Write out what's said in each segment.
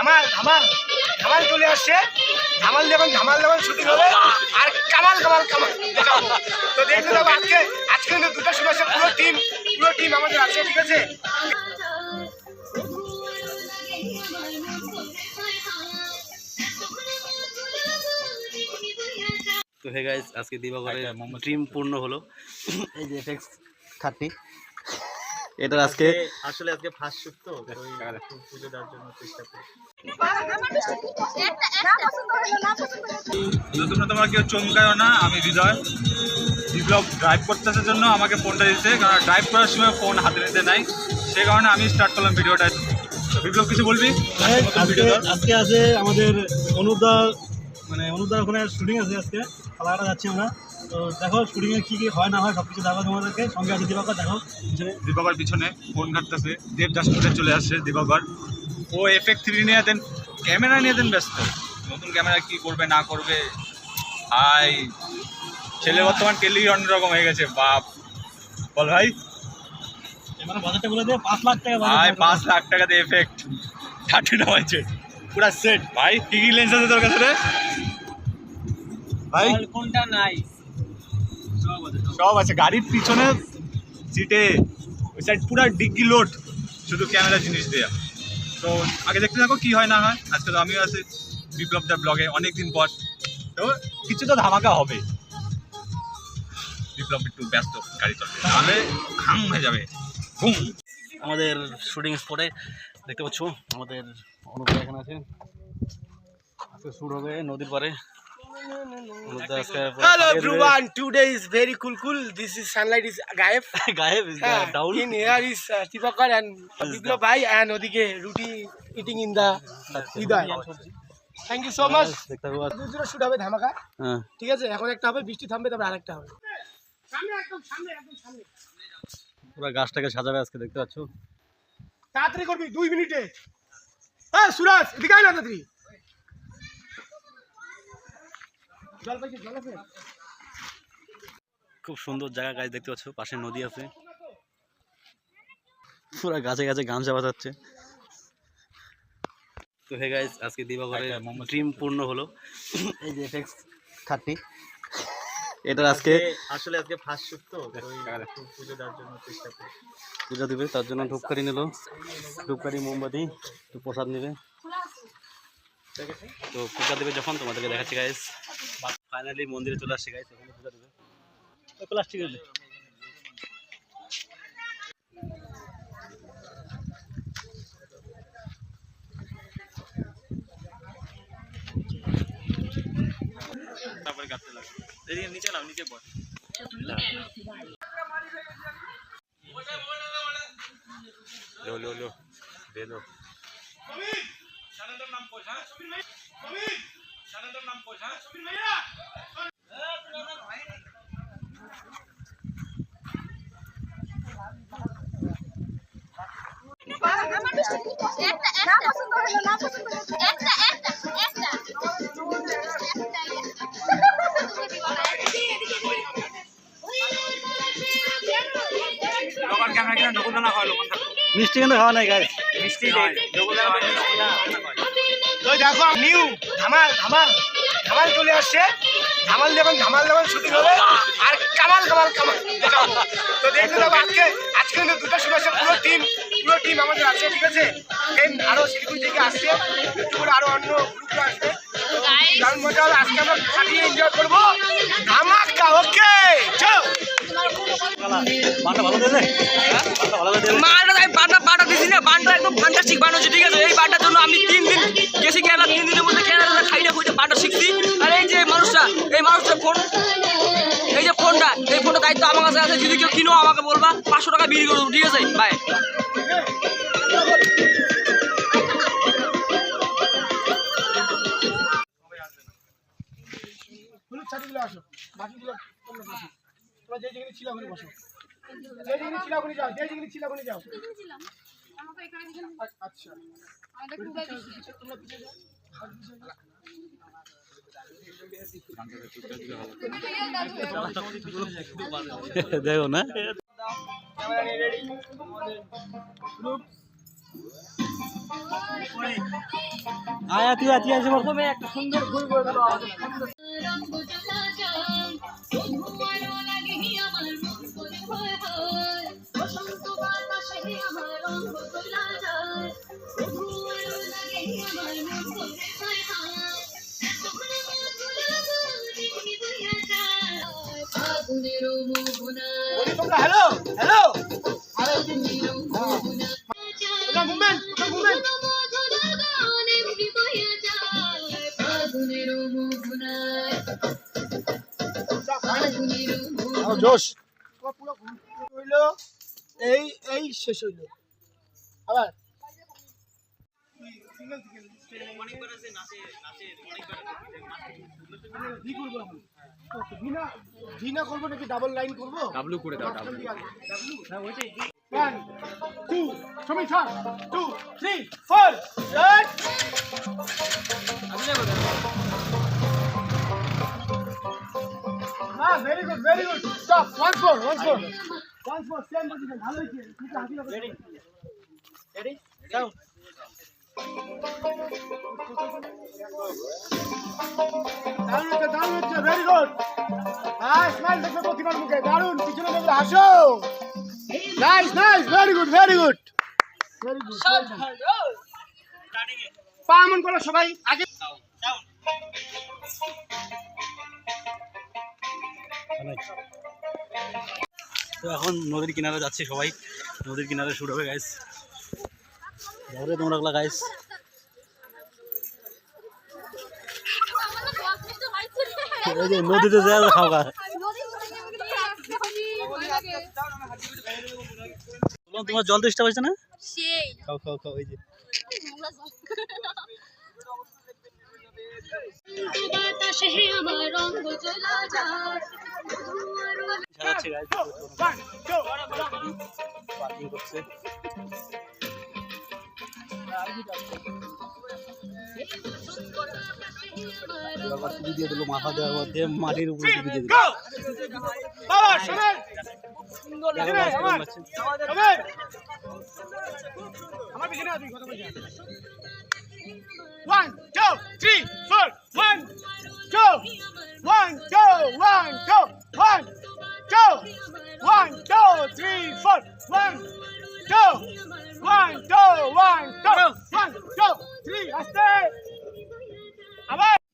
ধামাল ধামাল ধামাল চলে আসছে। ধামাল যখন ধামাল যখন শুটিং হবে আর কামাল কামাল কামাল তো দেখতে থাকো আজকে আজকে কিন্তু দুটো সময় আছে পুরো টিম পুরো টিম আমাদের আছে ঠিক আছে? তো হে গাইজ আজকে দিবাকরের ড্রিম পূর্ণ হলো। এই যে এফএক্স থার্টি এটা আজকে আসলে আজকে ফার্স্ট শুট তো পুজো দেওয়ার জন্য চেষ্টা করি। তোমরা তোমরা কেউ চমকায়ও না আমি হৃদয়। বিপ্লব ড্রাইভ করতেছে জন্য আমাকে ফোনটা দিচ্ছে কারণ ড্রাইভ করার সময় ফোন হাতে নিতে নাই। সে কারণে আমি স্টার্ট করলাম ভিডিওটা। বিপ্লব কিছু বলবি? আজকে আজকে আছে আমাদের অনুদা মানে অনুদার ওখানে শুটিং আছে আজকে। খেলাটা যাচ্ছি আমরা। তো দেখো শুটিং এ কি কি হয় না হয় সব কিছু দেখো তোমাদেরকে। সঙ্গে আছে দিবাকর দেখো। পিছনে দিবাকর পিছনে ফোন ঘাটতেছে। দেব জাস্টুটে চলে আসছে দিবাকর। ও এফেক্ট থ্রি নিয়ে দেন ক্যামেরা নিয়ে দেন ব্যস্ত। নতুন ক্যামেরা কি করবে না করবে? ভাই ছেলে বর্তমান টেলি অন্যরকম হয়ে গেছে বাপ। বল ভাই। এবার বাজারটা বলে দে পাঁচ লাখ টাকা ভাই পাঁচ লাখ টাকাতে এফেক্ট থার্টি না হয়েছে। পুরা সেট ভাই কি কি লেন্স আছে তোর কাছে রে? ভাই। কোনটা নাই? সব আছে। গাড়ির পিছনে সিটে, ওই সাইড পুরা ডিগ্গি লোড, শুধু ক্যামেরা জিনিস দেয়া। তো আগে দেখতে থাকো কি হয় না হয়, আজকে তো আমিও আছি বিপ্লব ব্লগে অনেকদিন পর। তো কিছু তো ধামাকা হবে। বিপ্লব একটু ব্যস্ত, গাড়ি চলবে তাহলে হাং হয়ে যাবে। ঘুম। আমাদের শুটিং স্পটে দেখতে পাচ্ছ, আমাদের অনুপ্রা এখানে আছে। আজকে হবে নদীর পারে ফাটিয়ে দেবে। Everyone today is very cool cool this sunlight is গায়েব গায়েব is হ্যাঁ, down. in here is uh, Tipakar and বিপ্লব ভাই and ওদিকে রুটি ইটিং ইন দা হৃদয়। থ্যাংক ইউ সো মাচ দেখতে দুজনে শুট হবে ধামাকা। হ্যাঁ। ঠিক আছে এখন একটা হবে বৃষ্টি থামবে তারপর আরেকটা হবে। সামনে একদম সামনে একদম সামনে। পুরো গাছটাকে সাজাবে আজকে দেখতে পাচ্ছ? তাড়াতাড়ি করবি দুই মিনিটে। হ্যাঁ সুরাজ এদিকে আয় না তাড়াতাড়ি জল পাইছি জল আছে খুব সুন্দর জায়গা গাছ দেখতে পাচ্ছ পাশে নদী আছে। পুরো গাছে গাছে গামছা বাজাচ্ছে তো হে গাইজ আজকে দিবাকরের ড্রিম পূর্ণ হলো। এই যে এফএক্স থার্টি এটা আজকে আসলে আজকে ফার্স্ট শুট তো পুজো দেওয়ার জন্য চেষ্টা করি। পূজা দিবে তার জন্য ধূপকাঠি নিল। ধূপকাঠি মোমবাতি একটু প্রসাদ নেবে। তো পূজা দেবে যখন তোমাদেরকে দেখাচ্ছি গাইজ ফাইনালি মন্দিরে চলে আসছে গাইজ এখানে পূজা দেবে। প্লাস্টিক তারপরে কাটতে লাগবে। এদিকে নিচে নাও নিচে পড় লো লো লো। দে লো। কিনা নকুলদানা মিষ্টি কিন্তু খাওয়া নাই গাইজ মিষ্টি দেয় মিষ্টি না। দেখো, নিউ, ধামাল ধামাল ধামাল চলে আসছে। ধামাল যখন ধামাল যখন শুটিং হবে। আর কামাল কামাল কামাল তো দেখতে থাকো, আজকে আজকে কিন্তু দুটো সময় আছে পুরো টিম পুরো টিম আমাদের আছে ঠিক আছে? দেন আরও শিলিগুড়ি থেকে আসছে একটু করে আরও অন্য গ্রুপরা আসবে। দারুণ আজকে আমরা ফাটিয়ে এনজয় করব। ধামাকা ওকে চলো। ঠিক আছে? এই জন্য আমি তিন দিন তিন খাই এই যে মানুষটা, এই মানুষটা এই যে ফোনটা, এই ফোনটা দায়িত্ব আমার কাছে আছে, যদি কেউ কিনো আমাকে বলবা, পাঁচশো টাকা বিক্রি করব ঠিক আছে? বাই তোমরা যে যেখানে ছিল ওখানে বসো। যে যেখানে ছিল ওখানে যাও যে যেখানে ছিল ওখানে যাও। আচ্ছা। তোমরা পিছিয়ে যাও দেখো না রেডি তুই আসে প্রথমে একটা সুন্দর ফুল ফাগুনের মোহনায় ফাগুনের মোহনায় জোশ পুরো হইল এই এই শেষ হইল। আবার। ভিনা করব নাকি? ডাবল লাইন করব? ডাবলু করে দাও ডাবলু টু সময় থাক। টু থ্রি ফোর রাইট হ্যাঁ very good very good stop আছে রেডি রেডি সাউন্ড হ্যাঁ দেখবে মুখে দারুণ পিছনে হাসো nice nice very good very good very good পা এমন করো সবাই আগে তো এখন নদীর কিনারে যাচ্ছি সবাই। নদীর কিনারে শুরু হবে গাইস যাবে তোমরা গাইস নদীতে যায় খাওয়া। তোমার জল তেষ্টা পাইছে না? খাও খাও খাও, এই যে। বাতাসে আমার চলা যায় দিয়ে দিল মাথা দেওয়ার মধ্যে মাটির উপরে দিয়ে দিল। বাবা শুনুন দেখো গাছ কেমন লাগছে। শুনুন আমার পিছনে আছি কথা বলছি। ওয়ান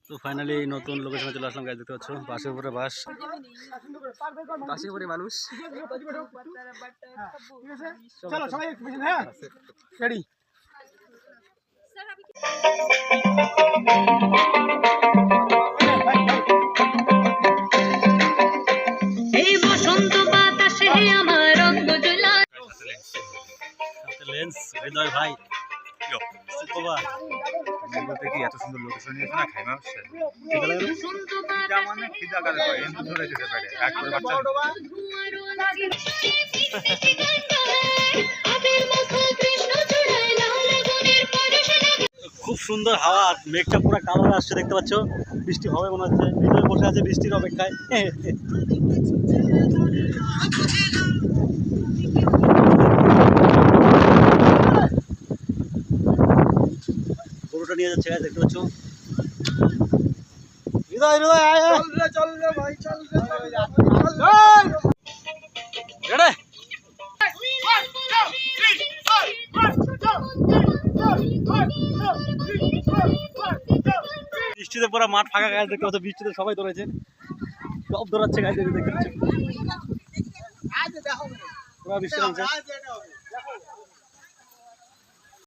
তো ফাইনালি নতুন লোকেশনে চলে আসলাম গাছ দেখতে পাচ্ছ? বাসের উপরে বাস। বাসের উপরে মানুষ। চলো সবাই হ্যাঁ? রেডি এই বসন্ত বাতাসে আমার রঙ্গ লেন্স। হৃদয় ভাই। নিয়েছে না মানে খিদা কালে এমনি ধরে যেতে পারে এক করে খুব সুন্দর হাওয়া মেঘটা পুরো কালো হয়ে আসছে দেখতে পাচ্ছ? বৃষ্টি হবে মনে হচ্ছে। ভিতরে বসে আছে বৃষ্টির অপেক্ষায়। গরুটা নিয়ে যাচ্ছে দেখতে পাচ্ছ? আয়। আয়। রেডি? বৃষ্টিতে পুরো মাঠ ফাঁকা গাছ দেখতে পাচ্ছ বৃষ্টিতে সবাই ধরেছে সব ধরাচ্ছে গাছ দেখতে পাচ্ছ। পুরো বৃষ্টি